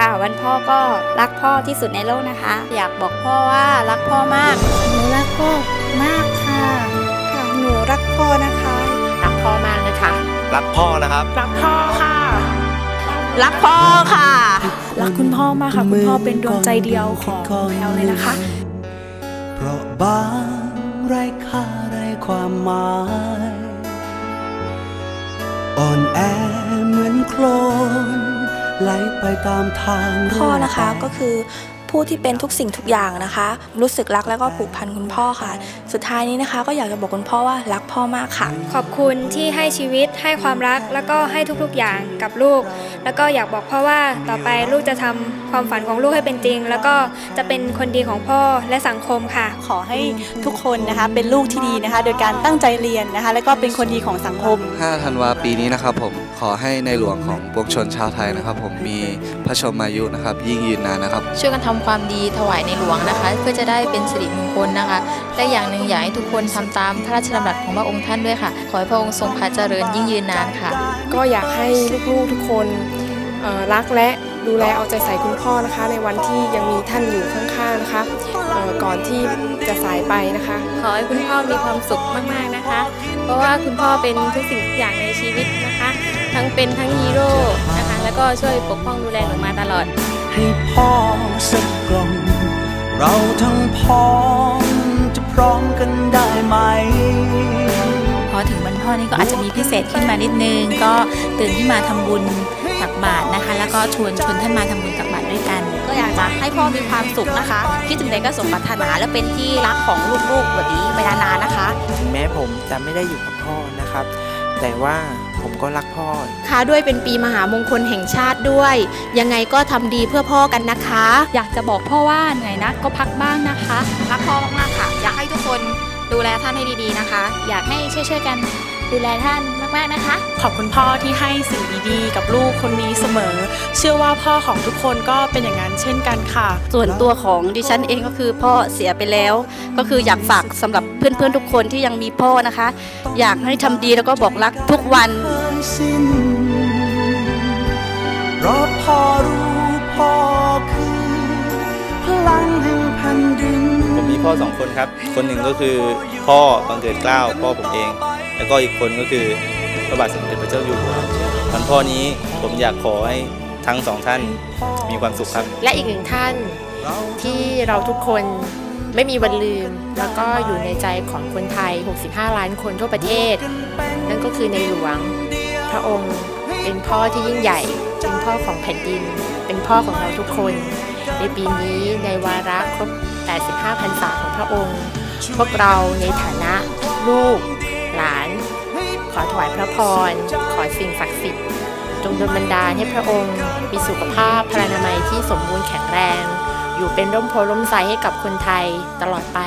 ค่ะ วันพ่อก็รักพ่อที่สุดในโลกนะคะ อยากบอกพ่อว่ารักพ่อมาก หนูรักพ่อมากค่ะค่ะหนูรักพ่อนะคะ รักพ่อมากนะคะ รักพ่อนะครับ รักพ่อค่ะ รักพ่อค่ะ รักคุณพ่อมากค่ะ คุณพ่อเป็นดวงใจเดียวของแพลวเลยนะคะ เพราะบางไร้ค่าไร้ความหมายอ่อนแอเหมือนโคลน ไหลไปตามทางพ่อนะคะก็คือ ผู้ที่เป็นทุกสิ่งทุกอย่างนะคะ รู้สึกรักแล้วก็ผูกพันคุณพ่อค่ะ สุดท้ายนี้นะคะ ก็อยากจะบอกคุณพ่อว่ารักพ่อมากค่ะ ขอบคุณที่ให้ชีวิตให้ความรักแล้วก็ให้ทุกๆอย่างกับลูก แล้วก็อยากบอกพ่อว่าต่อไปลูกจะทำความฝันของลูกให้เป็นจริง แล้วก็จะเป็นคนดีของพ่อและสังคมค่ะ ขอให้ทุกคนนะคะเป็นลูกที่ดีนะคะ โดยการตั้งใจเรียนนะคะ แล้วก็เป็นคนดีของสังคม 5 ธันวาปีนี้นะครับผมขอให้ในหลวงของปวงชนชาวไทยนะครับ ผมมีพระชนมายุนะครับ ยิ่งยืนนานนะครับช่วยกันทำความดีถวายในหลวงนะคะ เพื่อจะได้เป็นสิริมงคลนะคะ และอย่างหนึ่งอยากให้ทุกคนทำตามพระราชดำรัสของพระองค์ท่านด้วยค่ะ ขอให้พระองค์ทรงพระเจริญยิ่งยืนนานค่ะ ก็อยากให้ลูกๆทุกคนเอ่อรักและดูแลเอาใจใส่คุณพ่อนะคะ ในวันที่ยังมีท่านอยู่ข้างๆนะคะเอ่อก่อนที่จะสายไปนะคะ ขอให้คุณพ่อมีความสุขมากๆนะคะ เพราะว่าคุณพ่อเป็นทุกสิ่งทุกอย่างในชีวิตนะคะ ทั้งเป็นทั้งฮีโร่นะคะ แล้วก็ช่วยปกป้องดูแลหนูมาตลอด ให้พ่อสักกล่อง เราทั้งพ้องจะพร้อมกันได้ไหม พอถึงวันพ่อนี่ก็อาจจะมีพิเศษขึ้นมานิดนึง ก็ตื่นขึ้นมาทำบุญตักบาตรนะคะ แล้วก็ชวนชวนท่านมาทำบุญตักบาตรด้วยกัน ก็อยากจะให้พ่อมีความสุขนะคะ คิดถึงใดก็สมปรารถนาและเป็นที่รักของลูกๆแบบนี้ไปนานๆนะคะ ถึงแม้ผมจะไม่ได้อยู่กับพ่อนะครับ แต่ว่า ผมก็รักพ่อค่ะด้วยเป็นปีมหามงคลแห่งชาติด้วย ยังไงก็ทำดีเพื่อพ่อกันนะคะ อยากจะบอกพ่อว่าเหนื่อยนักก็พักบ้างนะคะ รักพ่อมากๆค่ะ อยากให้ทุกคนดูแลท่านให้ดีๆนะคะ อยากให้ช่วยๆกัน ดูแลท่านมากๆนะคะ ขอบคุณพ่อที่ให้สิ่งดีๆ กับลูกคนนี้เสมอ เชื่อว่าพ่อของทุกคนก็เป็นอย่างนั้นเช่นกันค่ะ ส่วนตัวของดิฉันเองก็คือพ่อเสียไปแล้ว ก็คืออยากฝากสำหรับเพื่อนๆทุกคนที่ยังมีพ่อนะคะ อยากให้ทำดีแล้วก็บอกรักทุกวันเคยสิ้นเพราะพ่อรู้พ่อคือพลังแห่งแผ่นดินผมมีพ่อสองคนครับ คนหนึ่งก็คือพ่อบังเกิดเกล้าพ่อผมเอง แล้วก็อีกคนก็คือพระบาทสมเด็จพระเจ้าอยู่หัววันพ่อนี้ผมอยากขอให้ทั้งสองท่านมีความสุขครับ และอีกหนึ่งท่านที่เราทุกคนไม่มีวันลืม แล้วก็อยู่ในใจของคนไทย 65 ล้านคนทั่วประเทศ นั่นก็คือในหลวง พระองค์เป็นพ่อที่ยิ่งใหญ่ เป็นพ่อของแผ่นดิน เป็นพ่อของเราทุกคน ในปีนี้ในวาระครบ 85พรรษาของพระองค์ พวกเราในฐานะลูก ขอถวายพระพร ขอสิ่งศักดิ์สิทธิ์ จงดลบันดาลให้พระองค์ มีสุขภาพพลานามัยที่สมบูรณ์แข็งแรง อยู่เป็นร่มโพล่มไทรให้กับคนไทยตลอดไป